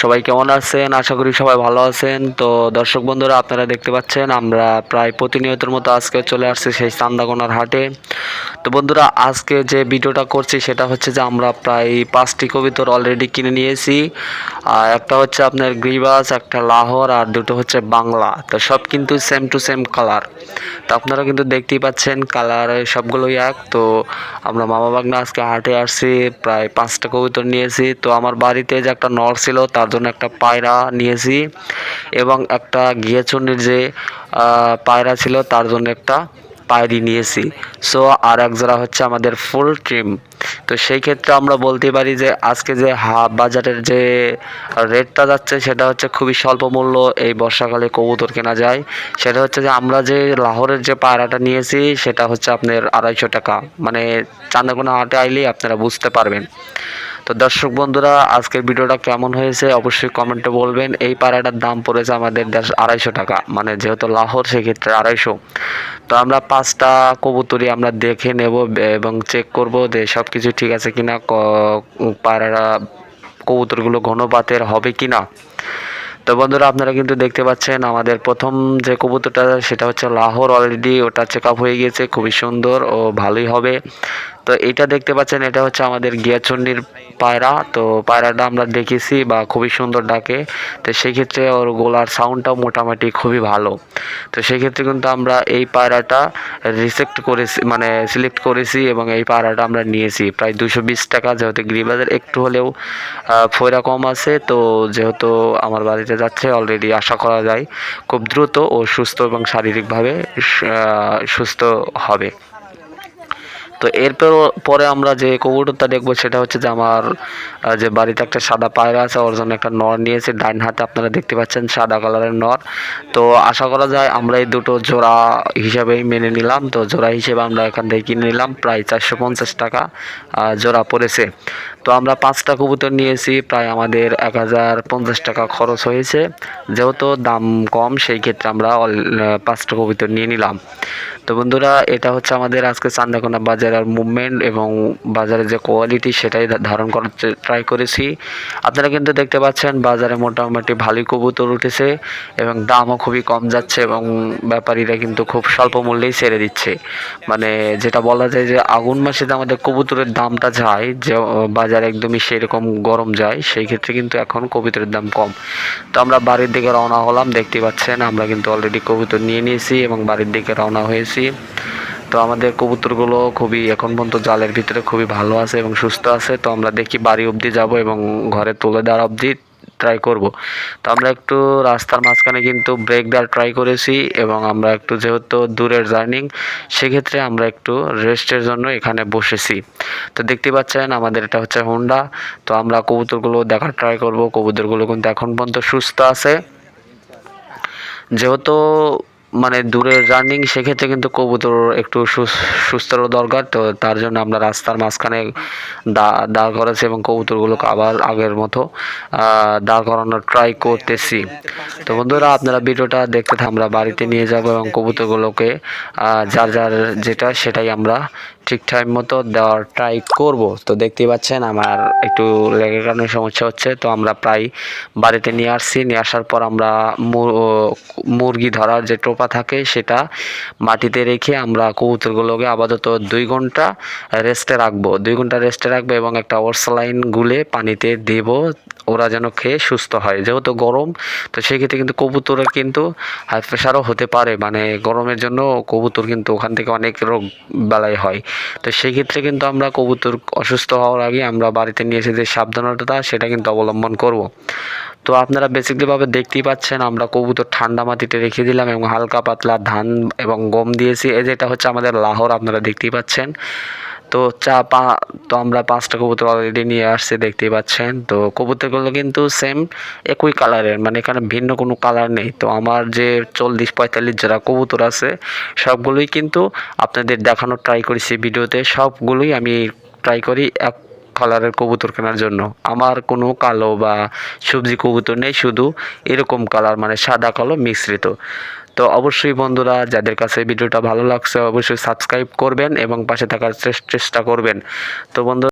সবাই কেমন আছেন? আশা করি সবাই ভালো আছেন। তো দর্শক বন্ধুরা, আপনারা দেখতে পাচ্ছেন, আমরা প্রায় প্রতিনিয়তের মতো আজকে চলে আসছি সেই চান্দাগোনার হাটে। তো বন্ধুরা, আজকে যে ভিডিওটা করছি, সেটা হচ্ছে যে আমরা প্রায় পাঁচটি কবিতর অলরেডি কিনে নিয়েছি। আর একটা হচ্ছে আপনার গ্রিবাস একটা লাহোর, আর দুটো হচ্ছে বাংলা। তো সব কিন্তু সেম টু সেম কালার তো আপনারা কিন্তু দেখতেই পাচ্ছেন কালার সবগুলোই এক। তো আমরা মামা বাগনা আজকে হাটে আসছি, প্রায় পাঁচটা কবিতর নিয়েছি। তো আমার বাড়িতে যে একটা নর ছিল, তার জন্য একটা পায়রা নিয়েছি এবং একটা ঘিয়েচুনির যে পায়রা ছিল তার জন্য একটা পায়রি নিয়েছি। সো আর এক জোড়া হচ্ছে আমাদের ফুল ট্রিম তো সেই ক্ষেত্রে আমরা বলতে পারি যে, আজকে যে হা, বাজারের যে রেটটা যাচ্ছে, সেটা হচ্ছে খুবই স্বল্প মূল্য এই বর্ষাকালে কবুতর কেনা যায়। সেটা হচ্ছে যে, আমরা যে লাহোরের যে পায়রাটা নিয়েছি, সেটা হচ্ছে আপনার আড়াইশো টাকা। মানে চান্দাকোনা হাটে আইলেই আপনারা বুঝতে পারবেন। তো দর্শক বন্ধুরা, আজকের ভিডিওটা কেমন হয়েছে অবশ্যই কমেন্টে বলবেন। এই পায়রাটার দাম পড়েছে আমাদের দেড় আড়াইশো টাকা মানে যেহেতু লাহোর সেক্ষেত্রে আড়াইশো। তো আমরা পাঁচটা কবুতরই আমরা দেখে নেব এবং চেক করব যে সব কিছু ঠিক আছে কিনা, ক- পায়রাটা কবুতরগুলো ঘনপাতের হবে কিনা। তো বন্ধুরা, আপনারা কিন্তু দেখতে পাচ্ছেন আমাদের প্রথম যে কবুতরটা, সেটা হচ্ছে লাহোর অলরেডি ওটা চেক আপ হয়ে গিয়েছে, খুবই সুন্দর ও ভালোই হবে। তো এটা দেখতে পাচ্ছেন, এটা হচ্ছে আমাদের গিয়াচন্ডির পায়রা। তো পায়রাটা আমরা দেখেছি বা খুবই সুন্দর ডাকে। তো সেই ক্ষেত্রে ওর গোলার সাউন্ডটাও মোটামুটি খুবই ভালো। তো সেই ক্ষেত্রে কিন্তু আমরা এই পায়রাটা রিসেক্ট করেছি মানে সিলেক্ট করেছি এবং এই পায়রাটা আমরা নিয়েছি। প্রায় দুশো বিশ টাকা যেহেতু গিরিবাজার একটু হলেও ফয়রা কম আছে। তো যেহেতু আমার বাড়িতে যাচ্ছে অলরেডি আশা করা যায় খুব দ্রুত ও সুস্থ এবং শারীরিকভাবে সুস্থ হবে। তো এরপর পরে আমরা যে কবুতরটা দেখব সেটা হচ্ছে যে আমার যে বাড়িতে একটা সাদা পায়রা আছে, ওর জন্য একটা নর নিয়েছে ডাইন হাতে আপনারা দেখতে পাচ্ছেন সাদা কালারের নর। তো আশা করা যায় আমরা এই দুটো জোড়া হিসাবেই মেনে নিলাম। তো জোড়া হিসেবে আমরা এখান থেকে কিনে নিলাম, প্রায় চারশো পঞ্চাশ টাকা জোড়া পড়েছে। তো আমরা পাঁচটা কবুতর নিয়েছি, প্রায় আমাদের এক হাজার পঞ্চাশ টাকা খরচ হয়েছে। যেহেতু দাম কম, সেই ক্ষেত্রে আমরা পাঁচটা কবুতর নিয়ে নিলাম। তো বন্ধুরা, এটা হচ্ছে আমাদের আজকে চান্দাকোনা বাজারের মুভমেন্ট এবং বাজারের যে কোয়ালিটি সেটাই ধারণ করার ট্রাই করেছি। আপনারা কিন্তু দেখতে পাচ্ছেন, বাজারে মোটামুটি ভালোই কবুতর উঠেছে এবং দামও খুবই কম যাচ্ছে এবং ব্যাপারীরা কিন্তু খুব স্বল্প মূল্যেই ছেড়ে দিচ্ছে। মানে যেটা বলা যায় যে আগুন মাসে আমাদের কবুতরের দামটা যায়, যে বাজারে একদমই সেরকম গরম যায়, সেই ক্ষেত্রে কিন্তু এখন কবুতরের দাম কম। তো আমরা বাড়ির দিকে রওনা হলাম, দেখতে পাচ্ছেন আমরা কিন্তু অলরেডি কবুতর নিয়ে নিয়েছি এবং বাড়ির দিকে রওনা হয়েছি। তো আমাদের কবুতরগুলো খুবই এখন পর্যন্ত জালের ভিতরে খুবই ভালো আছে এবং সুস্থ আছে। তো আমরা দেখি বাড়ি অবধি যাব এবং ঘরে তুলে দেওয়ার অবধি ট্রাই করব। তো আমরা একটু রাস্তার মাঝখানে কিন্তু ব্রেক দেওয়ার ট্রাই করেছি এবং আমরা একটু যেহেতু দূরের জার্নিং সেক্ষেত্রে আমরা একটু রেস্টের জন্য এখানে বসেছি। তো দেখতে পাচ্ছেন আমাদের এটা হচ্ছে হোন্ডা তো আমরা কবুতরগুলো দেখার ট্রাই করব। কবুতরগুলো কিন্তু এখন পর্যন্ত সুস্থ আছে। যেহেতু মানে দূরের রানিং সেক্ষেত্রে কিন্তু কবুতর একটু সুস- সুস্থর দরকার। তো তার জন্য আমরা রাস্তার মাঝখানে দা- দাঁড় করেছি এবং কবুতরগুলোকে আবার আগের মতো দাঁড় করানোর ট্রাই করতেছি। তো বন্ধুরা, আপনারা ভিডিওটা দেখতে আমরা বাড়িতে নিয়ে যাব এবং কবুতরগুলোকে যার যার যেটা, সেটাই আমরা ঠিক টাইম মতো দেওয়ার ট্রাই করব। তো দেখতেই পাচ্ছেন আমার একটু লেগের কারণে সমস্যা হচ্ছে। তো আমরা প্রায় বাড়িতে নিয়ে আসছি। নিয়ে আসার পর আমরা মুরগি ধরার যে টোপা থাকে সেটা মাটিতে রেখে আমরা কবুতরগুলোকে আপাতত দুই ঘণ্টা রেস্টে রাখব। দুই ঘণ্টা রেস্টে রাখব এবং একটা ওরসালাইন গুলে পানিতে দেব। ওরা যেন খেয়ে সুস্থ হয়। যেহেতু গরম, তো সেক্ষেত্রে কিন্তু কবুতরের কিন্তু হাই প্রেশারও হতে পারে। মানে গরমের জন্য কবুতর কিন্তু ওখান থেকে অনেক রোগ বালাই হয়। তো সেই ক্ষেত্রে কিন্তু আমরা কবুতর অসুস্থ হওয়ার আগে আমরা বাড়িতে নিয়ে এসে যে সাবধানতা সেটা কিন্তু অবলম্বন করব। তো আপনারা বেসিকলিভাবে দেখতেই পাচ্ছেন, আমরা কবুতর ঠান্ডা মাটিতে রেখে দিলাম এবং হালকা পাতলা ধান এবং গম দিয়েছি। এই যেটা হচ্ছে আমাদের লাহোর, আপনারা দেখতেই পাচ্ছেন। তো চা পা, তো আমরা পাঁচটা কবুতর অলরেডি নিয়ে আসছি, দেখতেই পাচ্ছেন। তো কবুতরগুলো কিন্তু সেম একই কালারের মানে এখানে ভিন্ন কোনো কালার নেই। তো আমার যে চল্লিশ পঁয়তাল্লিশ যারা কবুতর আছে, সবগুলোই কিন্তু আপনাদের দেখানোর ট্রাই করেছি ভিডিওতে। সবগুলোই আমি ট্রাই করি এক কালারের কবুতর কেনার জন্য। আমার কোনো কালো বা সবজি কবুতর নেই, শুধু এরকম কালার মানে সাদা কালো মিশ্রিত। তো অবশ্যই বন্ধুরা, যাদের কাছে ভিডিওটা ভালো লাগছে, অবশ্যই সাবস্ক্রাইব করবেন এবং পাশে থাকার চেষ্টা করবেন। তো বন্ধু